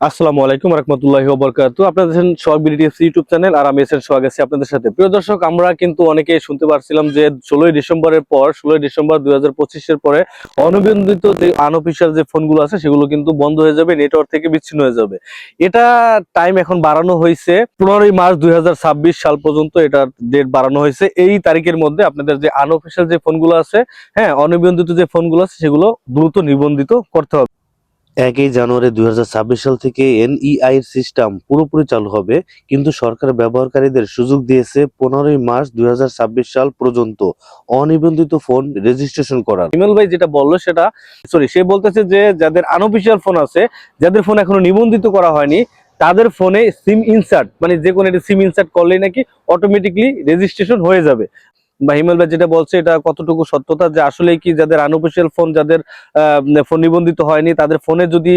আসসালামু আলাইকুম রহমতুল্লাহি বরকাতু। আপনাদের দেখছেন সোহাগ বিডিটিএফসি ইউটিউব চ্যানেল আর আমি এসেন সোহাগ আছি আপনাদের সাথে। প্রিয় দর্শক, আমরা কিন্তু অনেকে শুনতে পারছিলাম যে ষোলোই ডিসেম্বরের পর, ষোলোই ডিসেম্বর দুই পঁচিশের পরে অনিবন্ধিত যে আনঅফিসিয়াল যে ফোনগুলো আছে, সেগুলো কিন্তু বন্ধ হয়ে যাবে নেটওয়ার্ক থেকে বিচ্ছিন্ন হয়ে যাবে। এটা টাইম এখন বাড়ানো হয়েছে পনেরোই মার্চ দুই হাজার ছাব্বিশ সাল পর্যন্ত এটার ডেট বাড়ানো হয়েছে। এই তারিখের মধ্যে আপনাদের যে আনঅফিসিয়াল যে ফোনগুলো আছে হ্যাঁ অনিবন্ধিত যে ফোনগুলো আছে, সেগুলো দ্রুত নিবন্ধিত করতে হবে। একই জানুয়ারি দুই ছাব্বিশ সাল থেকে এনইআই সিস্টেম পুরোপুরি চালু হবে, কিন্তু সরকার ব্যবহারকারীদের সুযোগ দিয়েছে পনেরোই মার্চ দুই হাজার ছাব্বিশ সাল পর্যন্ত অনিবন্ধিত ফোন রেজিস্ট্রেশন করার। ইমেল ভাই যেটা বলল সেটা সরি সে বলতেছে যে যাদের আনঅফিসিয়াল ফোন আছে, যাদের ফোন এখনও নিবন্ধিত করা হয়নি, তাদের ফোনে সিম ইনসার্ট মানে যে কোনো একটা সিম ইনসার্ট করলেই নাকি অটোমেটিকলি রেজিস্ট্রেশন হয়ে যাবে। বা হিমেল ভাই যেটা বলছে, এটা কতটুকু সত্যতা? যে আসলে কি যাদের আনঅফিসিয়াল ফোন যাদের ফোন নিবন্ধিত হয়নি, তাদের ফোনে যদি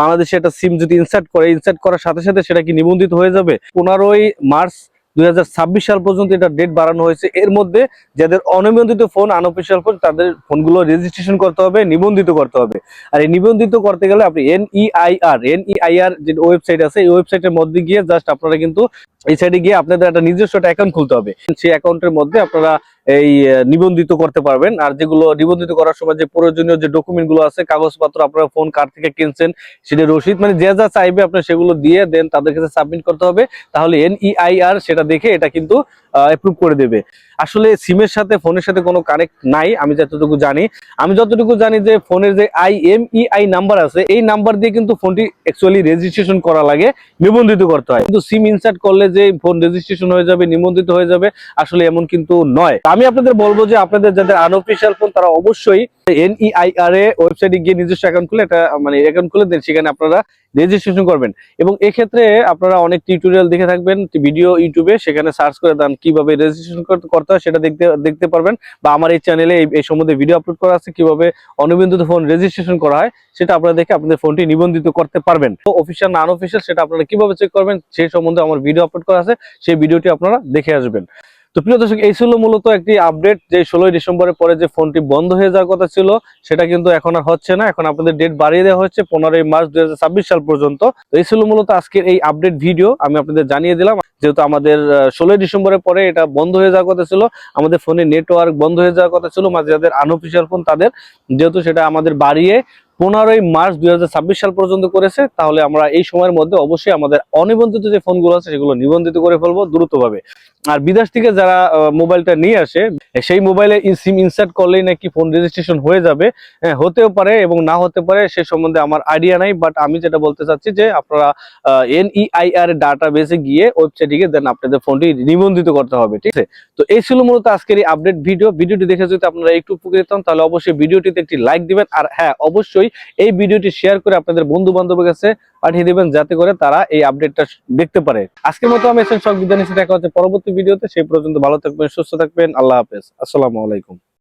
বাংলাদেশে একটা সিম যদি ইনসার্ট করে ইনসার্ট করার সাথে সাথে সেটা কি নিবন্ধিত হয়ে যাবে? পনেরোই মার্চ দুই হাজার ছাব্বিশ সাল পর্যন্ত এটা ডেট বাড়ানো হয়েছে। এর মধ্যে যাদের অনিবন্ধিত ফোন আনঅফিসিয়াল ফোন তাদের ফোনগুলো রেজিস্ট্রেশন করতে হবে, নিবন্ধিত করতে হবে। আর এই নিবন্ধিত করতে গেলে আপনি এনইআইআর এনইআইআর যে ওয়েবসাইট আছে, এই ওয়েবসাইটের মধ্যে গিয়ে জাস্ট আপনারা কিন্তু এই সাইডে গিয়ে আপনাদের একটা নিজস্ব একটা অ্যাকাউন্ট খুলতে হবে। সেই অ্যাকাউন্টের মধ্যে আপনারা এই নিবন্ধিত করতে পারবেন। আর যেগুলো নিবন্ধিত করার সময় যে প্রয়োজনীয় যে ডকুমেন্টগুলো আছে, কাগজপত্র, আপনারা ফোন কার থেকে কিনছেন, সেটা রসিদ মানে যে যা চাইবে আপনার সেগুলো দিয়ে দেন, তাদের কাছে সাবমিট করতে হবে। তাহলে এনইআইআর সেটা দেখে এটা কিন্তু অ্যাপ্রুভ করে দেবে। আসলে সিমের সাথে, ফোনের সাথে কোনো কানেক্ট নাই, আমি যতটুকু জানি। আমি যতটুকু জানি যে ফোনের যে I M E I number আছে, এই নাম্বার দিয়ে কিন্তু ফোনটি অ্যাকচুয়ালি রেজিস্ট্রেশন করা লাগে, নিবন্ধিত করতে হয়। কিন্তু সিম ইনসার্ট করলে যে ফোন রেজিস্ট্রেশন হয়ে যাবে, নিবন্ধিত হয়ে যাবে, আসলে এমন কিন্তু নয়। আমি আপনাদের বলব যে আপনাদের যাদের আনঅফিসিয়াল ফোন তারা অবশ্যই এনইআইআর এ গিয়ে নিজস্ব খুলে এটা মানে খুলে দেন, সেখানে আপনারা রেজিস্ট্রেশন করবেন। এবং এক্ষেত্রে আপনারা অনেক দেখে থাকবেন ভিডিও ইউটিউবে সেখানে সার্চ করে দেন কীভাবে রেজিস্ট্রেশন করতে হয়, সেটা দেখতে দেখতে পারবেন। বা আমার এই চ্যানেলে এই সম্বন্ধে ভিডিও আপলোড করা আছে, কীভাবে ফোন রেজিস্ট্রেশন করা হয়, সেটা আপনারা দেখে আপনাদের ফোনটি নিবন্ধিত করতে পারবেন। তো অফিসিয়াল না আনঅফিসিয়াল সেটা আপনারা কীভাবে চেক করবেন, সেই সম্বন্ধে আমার ভিডিও আপলোড করা আছে, সেই ভিডিওটি আপনারা দেখে আসবেন। তো প্রিয় দর্শক, এই ছিল মূলত একটি আপডেট যে ষোলোই ডিসেম্বরের পরে যে ফোনটি বন্ধ হয়ে যাওয়ার কথা ছিল, সেটা কিন্তু এখন আর হচ্ছে না। এখন আপনাদের ডেট বাড়িয়ে দেওয়া হচ্ছে পনেরোই মার্চ দুই হাজার ছাব্বিশ সাল পর্যন্ত। তো এই ছিল মূলত আজকের এই আপডেট ভিডিও আমি আপনাদের জানিয়ে দিলাম, যেহেতু আমাদের ষোলোই ডিসেম্বরের পরে এটা বন্ধ হয়ে যাওয়ার কথা ছিল, আমাদের ফোনে নেটওয়ার্ক বন্ধ হয়ে যাওয়ার কথা ছিল, মাঝে যাদের আনঅফিসিয়াল ফোন তাদের, যেহেতু সেটা আমাদের বাড়িয়ে পনেরোই মার্চ দুই হাজার ছাব্বিশ সাল পর্যন্ত করেছে, তাহলে আমরা এই সময়ের মধ্যে অবশ্যই আমাদের অনিবন্ধিত যে ফোনগুলো আছে সেগুলো নিবন্ধিত করে ফেলব দ্রুতভাবে। আর বিদেশ থেকে যারা মোবাইলটা নিয়ে আসে সেই মোবাইলে সিম ইনসার্ট করলেই নাকি ফোন রেজিস্ট্রেশন হয়ে যাবে। হ্যাঁ, হতেও পারে এবং না হতে পারে সে সম্বন্ধে আমার আইডিয়া নাই বাট আমি যেটা বলতে চাচ্ছি যে আপনারা এনইআইআর ডাটা বেসে গিয়ে ওয়েবসাইটে গিয়ে দেন আপনাদের ফোনটি নিবন্ধিত করতে হবে ঠিক আছে? তো এই ছিল মূলত আজকের এই আপডেট ভিডিও ভিডিওটি দেখে যদি আপনারা একটু উপকৃত হন তাহলে অবশ্যই ভিডিওটিতে একটি লাইক দিবেন। আর হ্যাঁ অবশ্যই এই ভিডিওটি শেয়ার করে আপনাদের বন্ধু বান্ধবের কাছে পাঠিয়ে দেবেন যাতে করে তারা এই আপডেটটা দেখতে পারে। আজকের মতো আমি এসে সব বিদ্যানী দেখা হচ্ছে পরবর্তী ভিডিওতে সেই পর্যন্ত ভালো থাকবেন, সুস্থ থাকবেন। আল্লাহ হাফেজ। আসসালামু আলাইকুম।